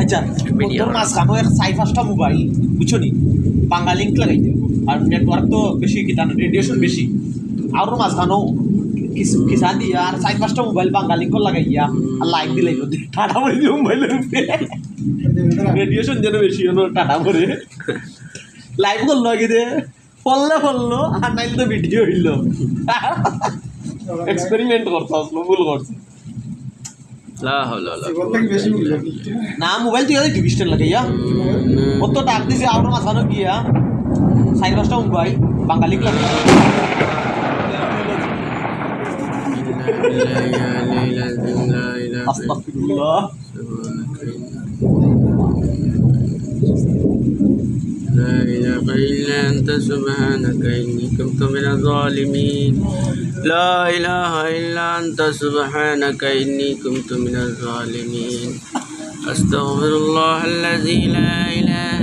আচ্ছা Video. তোর মাঝখানো এক পাঁচটা মোবাইল বুঝছ নি? বাংলা লিঙ্ক লাগাই আর নেটওয়ার্ক তো বেশি কিটা রেডিয়েশন বেশি আর মাঝখানো কিসা দিয়া আর পাঁচটা মোবাইল বাংলা লিঙ্ক লাগাই গিয়া আর লাইভ দিলাই টাটা মারি দিও মোবাইলের রেডিয়েশন যেন বেশি হলো টাটা করে লাইভ করল আগে দে ফললে ফললো আর নাইলে তো ভিডিও হইল এক্সপেরিমেন্ট করতে আসলো ভুল করছে না মোবাইল তুই টিভি স্ট্যান্ড লাগাইয়া অত টাক দিছে আর মাথানো গিয়া। চার পাঁচটা মোবাইল বাঙালি লাগে আস্তাগফিরুল্লাহ। لا إله إلا أنت سبحانك إني كنت من الظالمين. لا إله إلا أنت سبحانك إني كنت من الظالمين. أستغفر الله الذي لا إله